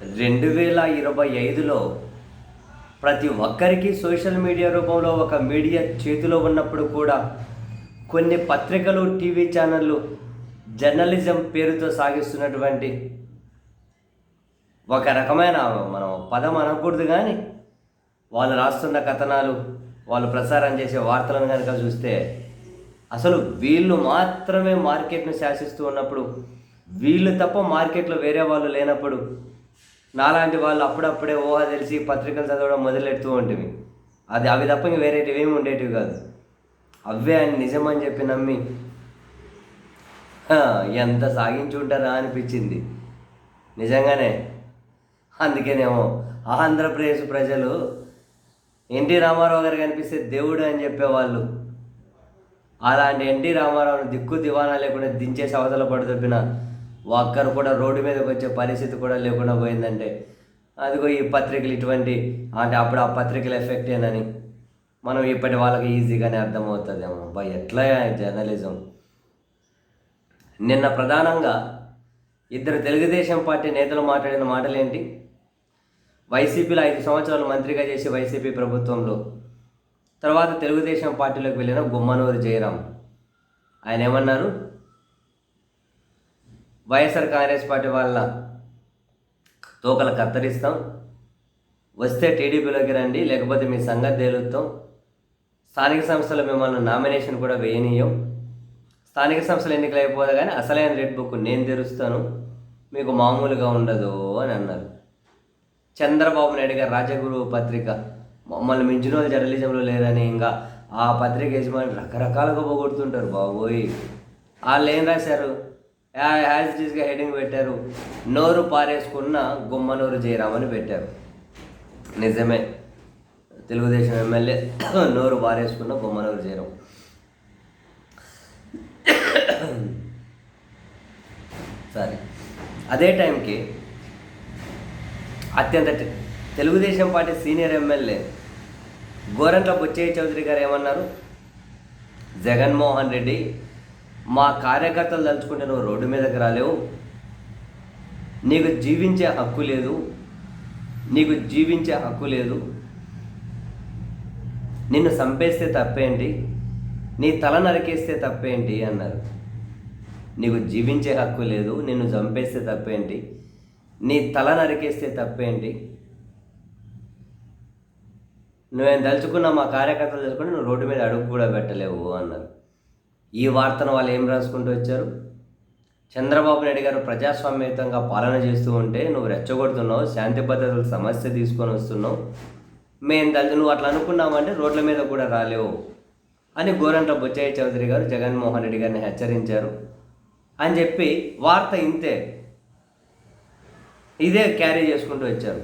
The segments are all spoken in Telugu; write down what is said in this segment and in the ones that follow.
రెండు వేల ఇరవై ఐదులో ప్రతి ఒక్కరికి సోషల్ మీడియా రూపంలో ఒక మీడియా చేతిలో ఉన్నప్పుడు కూడా కొన్ని పత్రికలు టీవీ ఛానళ్ళు జర్నలిజం పేరుతో సాగిస్తున్నటువంటి ఒక రకమైన మనం పదం అనకూడదు కానీ వాళ్ళు రాస్తున్న కథనాలు వాళ్ళు ప్రసారం చేసే వార్తలను కనుక చూస్తే అసలు వీళ్ళు మాత్రమే మార్కెట్ను శాసిస్తూ ఉన్నప్పుడు వీళ్ళు తప్ప మార్కెట్లో వేరే వాళ్ళు లేనప్పుడు నాలాంటి వాళ్ళు అప్పుడప్పుడే ఊహ తెలిసి పత్రికలు చదవడం మొదలెడుతూ ఉంటుంది అది అవి తప్ప ఇంక వేరేటివి ఏమి ఉండేటివి కాదు. అవే అని నిజమని చెప్పి నమ్మి ఎంత సాగించుంటారా అనిపించింది. నిజంగానే. అందుకేనేమో ఆంధ్రప్రదేశ్ ప్రజలు ఎన్టీ రామారావు గారు కనిపిస్తే దేవుడు అని చెప్పేవాళ్ళు. అలాంటి ఎన్టీ రామారావుని దిక్కు దివానా లేకుండా దించేసి అవతల పడుతున్న ఒక్కరు కూడా రోడ్డు మీదకి వచ్చే పరిస్థితి కూడా లేకుండా పోయిందంటే అదిగో ఈ పత్రికలు ఇటువంటి అంటే అప్పుడు ఆ పత్రికల ఎఫెక్ట్ ఏనని మనం ఇప్పటి వాళ్ళకి ఈజీగానే అర్థమవుతుందేమో. బా ఎట్లా జర్నలిజం నిన్న ప్రధానంగా ఇద్దరు తెలుగుదేశం పార్టీ నేతలు మాట్లాడిన మాటలు ఏంటి వైసీపీలో ఐదు సంవత్సరాలు మంత్రిగా చేసి వైసీపీ ప్రభుత్వంలో తర్వాత తెలుగుదేశం పార్టీలోకి వెళ్ళిన గుమ్మనూరు జయరాం. ఆయన ఏమన్నారు? వైఎస్ఆర్ కాంగ్రెస్ పార్టీ వాళ్ళ తోకలు కత్తిరిస్తాం. వస్తే టీడీపీలోకి రండి లేకపోతే మీ సంగతి తేలుస్తాం స్థానిక సంస్థలు మిమ్మల్ని నామినేషన్ కూడా వేయనీయం. స్థానిక సంస్థలు ఎన్నికలు అయిపోదా కానీ అసలైన రెడ్ బుక్ నేను తెరుస్తాను. మీకు మామూలుగా ఉండదు అని అన్నారు. చంద్రబాబు నాయుడు గారు రాజగురు పత్రిక మమ్మల్ని మించిన వాళ్ళు జర్నలిజంలో లేరని ఇంకా ఆ పత్రిక యజమాని రకరకాలుగా పోగొడుతుంటారు బాబోయ్. వాళ్ళు ఏం రాశారు? యాజ్ ఇట్ ఈస్గా హెడింగ్ పెట్టారు. నోరు పారేసుకున్న గుమ్మనూరు జయరామని పెట్టారు. నిజమే. తెలుగుదేశం ఎమ్మెల్యే నోరు పారేసుకున్న గుమ్మనూరు జయరామ్ సారీ అదే టైంకి అత్యంత Telugu Desam party senior MLA Gorantla Butchaiah Chowdary garu ఏమన్నారు? జగన్మోహన్ రెడ్డి మా కార్యకర్తలు తలుచుకుంటే నువ్వు రోడ్డు మీదకి రాలేవు. నీకు జీవించే హక్కు లేదు. నీకు జీవించే హక్కు లేదు. నిన్ను చంపేస్తే తప్పేంటి? నీ తల నరికేస్తే తప్పేంటి అన్నారు. నీకు జీవించే హక్కు లేదు. నిన్ను చంపేస్తే తప్పేంటి? నీ తల నరికేస్తే తప్పేంటి? నువ్వేం తలుచుకున్నా మా కార్యకర్తలు తెలుసుకుంటే నువ్వు రోడ్డు మీద అడుగు కూడా పెట్టలేవు అన్నారు. ఈ వార్తను వాళ్ళు ఏం రాసుకుంటూ వచ్చారు? చంద్రబాబు నాయుడు గారు ప్రజాస్వామ్యయుతంగా పాలన చేస్తూ ఉంటే నువ్వు రెచ్చగొడుతున్నావు శాంతి భద్రతల సమస్య తీసుకొని వస్తున్నావు. మేము తల్లి నువ్వు అట్లా అనుకున్నామంటే రోడ్ల మీద కూడా రాలేవు అని గోరంట్ల బుచ్చయ్య చౌదరి గారు జగన్మోహన్ రెడ్డి గారిని హెచ్చరించారు. అని చెప్పి వార్త ఇంతే. ఇదే క్యారీ చేసుకుంటూ వచ్చారు.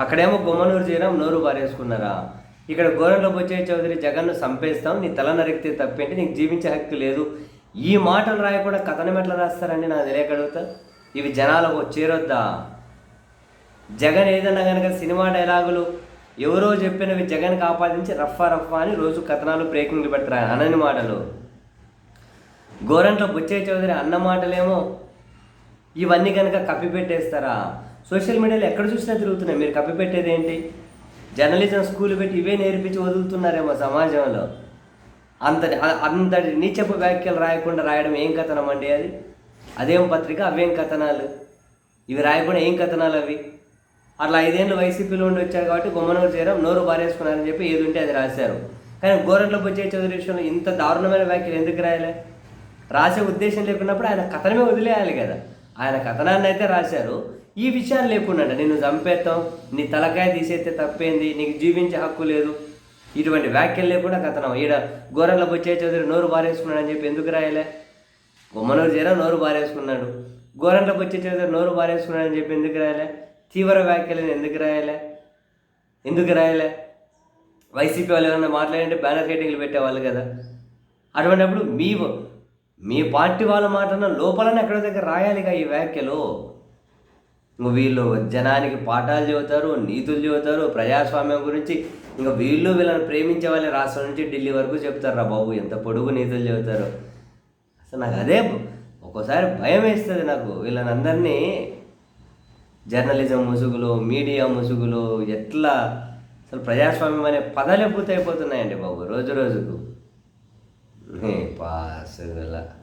అక్కడేమో గుమ్మనూరు చేయడం నోరు పారేసుకున్నారా ఇక్కడ గోరంలో బొచ్చయ్య చౌదరి జగన్ను చంపేస్తాం నీ తల నరికితే తప్పేంటి నీకు జీవించే హక్కు లేదు. ఈ మాటలు రాయకుండా కథనం ఎట్లా రాస్తారండి నాకు తెలియక ఇవి జనాలకు చేరొద్దా? జగన్ ఏదన్నా కనుక సినిమా డైలాగులు ఎవరో చెప్పినవి జగన్కి ఆపాదించి రఫా రఫా అని రోజు కథనాలు బ్రేకింగ్లు పెట్టరా అనని మాటలు. గోరంట్లో బుచ్చయ్య చౌదరి అన్న మాటలేమో ఇవన్నీ కనుక కప్పిపెట్టేస్తారా? సోషల్ మీడియాలో ఎక్కడ చూసినా తిరుగుతున్నాయి. మీరు కప్పిపెట్టేది ఏంటి? జర్నలిజం స్కూల్ పెట్టి ఇవే నేర్పించి వదులుతున్నారేమో సమాజంలో. అంతటి అంతటి నీచపు వ్యాఖ్యలు రాయకుండా రాయడం ఏం కథనం అండి అది? అదేం పత్రిక? అవేం కథనాలు? ఇవి రాయకుండా ఏం కథనాలు అవి? అట్లా ఐదేళ్ళు వైసీపీలో ఉండి వచ్చారు కాబట్టి గుమ్మనూరు చేరం నోరు బారేసుకున్నారని చెప్పి ఏది ఉంటే అది రాశారు. కానీ గోరంట్ల బుచ్చయ్య చౌదరి విషయంలో ఇంత దారుణమైన వ్యాఖ్యలు ఎందుకు రాయలే? రాసే ఉద్దేశం లేకున్నప్పుడు ఆయన కథనమే వదిలేయాలి కదా. ఆయన కథనాన్ని అయితే రాశారు. ఈ విషయాలు లేకుండా నిన్ను చంపేస్తాం నీ తలకాయ తీసేస్తే తప్పేంది నీకు జీవించే హక్కు లేదు. ఇటువంటి వ్యాఖ్యలు లేకుండా కథనం. ఈడ గోరంట్ల బొచ్చే చౌదరి నోరు బారేసుకున్నాడు అని చెప్పి ఎందుకు రాయలే? గుమ్మనూరు చేరా నోరు బారేసుకున్నాడు. గోరంట్ల బొచ్చే చౌదరి నోరు బారేసుకున్నాడు అని చెప్పి ఎందుకు రాయలే? తీవ్ర వ్యాఖ్యలను ఎందుకు రాయలే? ఎందుకు రాయలే? వైసీపీ వాళ్ళు ఏమైనా మాట్లాడంటే బ్యానర్ హెడ్డింగ్లు పెట్టేవాళ్ళు కదా. అటువంటిప్పుడు మీ మీ పార్టీ వాళ్ళ మాటన లోపలనే ఎక్కడ దగ్గర రాయాలిగా ఈ వ్యాఖ్యలు. ఇంక వీళ్ళు జనానికి పాఠాలు చెబుతారు నీతులు చెబుతారు ప్రజాస్వామ్యం గురించి. ఇంకా వీళ్ళు వీళ్ళని ప్రేమించే వాళ్ళ రాష్ట్రం నుంచి ఢిల్లీ వరకు చెప్తారు రా బాబు ఎంత పొడుగు నీతులు చెబుతారు. అసలు నాకు అదే ఒక్కోసారి భయం వేస్తుంది నాకు. వీళ్ళని అందరినీ జర్నలిజం ముసుగులో మీడియా ముసుగులో ఎట్లా అసలు ప్రజాస్వామ్యం అనే పదాలే పూర్తయిపోతున్నాయండి బాబు రోజు రోజుకు. పా se da la